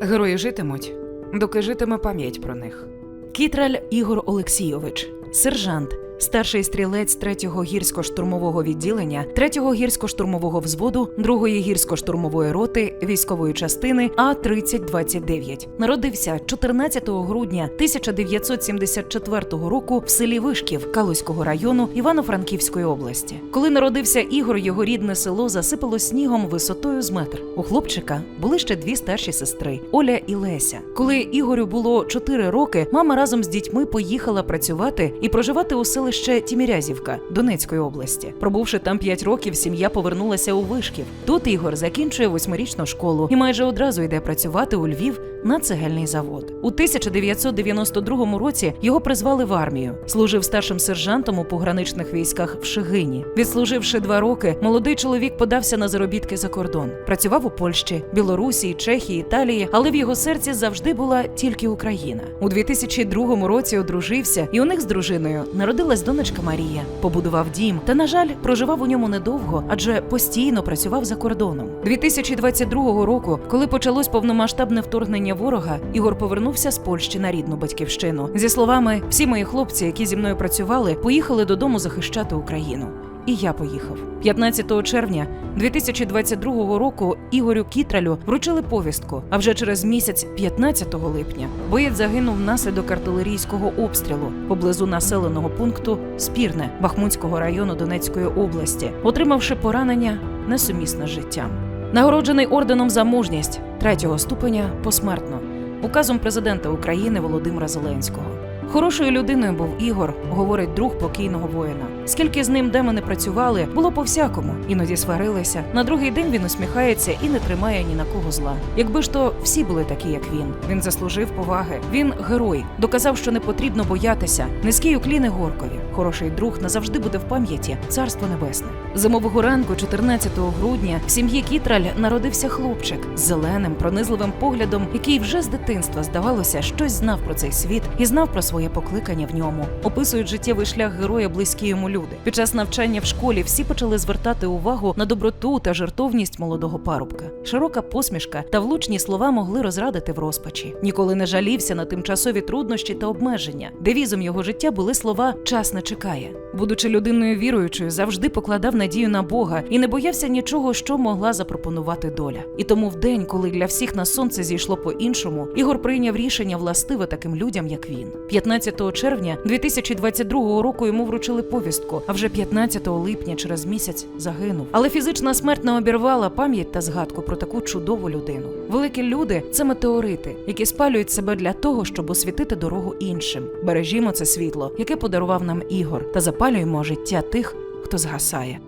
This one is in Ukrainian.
Герої житимуть, доки житиме пам'ять про них. Кітраль Ігор Олексійович, сержант, старший стрілець 3-го гірсько-штурмового відділення, 3-го гірсько-штурмового взводу, 2-ї гірсько-штурмової роти військової частини А 3029 Народився 14 грудня 1974 року в селі Вишків Калузького району Івано-Франківської області. Коли народився Ігор, його рідне село засипало снігом висотою з метр. У хлопчика були ще дві старші сестри Оля і Леся. Коли Ігорю було 4 роки, мама разом з дітьми поїхала працювати і проживати у селище Тімірязівка Донецької області. Пробувши там 5 років, сім'я повернулася у Вишків. Тут Ігор закінчує восьмирічну школу і майже одразу йде працювати у Львів на цегельний завод. У 1992 році його призвали в армію. Служив старшим сержантом у пограничних військах в Шигині. Відслуживши два роки, молодий чоловік подався на заробітки за кордон. Працював у Польщі, Білорусі, Чехії, Італії, але в його серці завжди була тільки Україна. У 2002 році одружився, і у них з дружиною народилась донечка Марія. Побудував дім, та на жаль, проживав у ньому недовго, адже постійно працював за кордоном. 2022 року, коли почалось повномасштабне вторгнення ворога, Ігор повернувся з Польщі на рідну батьківщину. Зі словами, всі мої хлопці, які зі мною працювали, поїхали додому захищати Україну. І я поїхав 15 червня 2022 року. Ігорю Кітралю вручили повістку. А вже через місяць, 15 липня, боєць загинув внаслідок артилерійського обстрілу поблизу населеного пункту Спірне Бахмутського району Донецької області, отримавши поранення несумісне з життям. Нагороджений орденом за мужність третього ступеня посмертно указом президента України Володимира Зеленського. Хорошою людиною був Ігор, говорить друг покійного воїна. Скільки з ним де ми не працювали, було по всякому. Іноді сварилися. На другий день він усміхається і не тримає ні на кого зла. Якби ж то всі були такі, як він. Він заслужив поваги. Він герой, доказав, що не потрібно боятися. Низький укліни горкові. Хороший друг назавжди буде в пам'яті. Царство небесне. Зимового ранку, 14 грудня, в сім'ї Кітраль народився хлопчик з зеленим, пронизливим поглядом, який вже з дитинства здавалося, щось знав про цей світ і знав про своє покликання в ньому. Описують життєвий шлях героя близькі йому люди. Під час навчання в школі всі почали звертати увагу на доброту та жертовність молодого парубка. Широка посмішка та влучні слова могли розрадити в розпачі. Ніколи не жалівся на тимчасові труднощі та обмеження. Девізом його життя були слова Час не чекає. Будучи людиною віруючою, завжди покладав надію на Бога і не боявся нічого, що могла запропонувати доля. І тому в день, коли для всіх на сонце зійшло по-іншому, Ігор прийняв рішення властиве таким людям, як він. 15 червня 2022 року йому вручили повістку, а вже 15 липня через місяць загинув. Але фізична смерть не обірвала пам'ять та згадку про таку чудову людину. Великі люди це метеорити, які спалюють себе для того, щоб освітити дорогу іншим. Бережімо це світло, яке подарував нам Ігор, та запалюємо життя тих, хто згасає.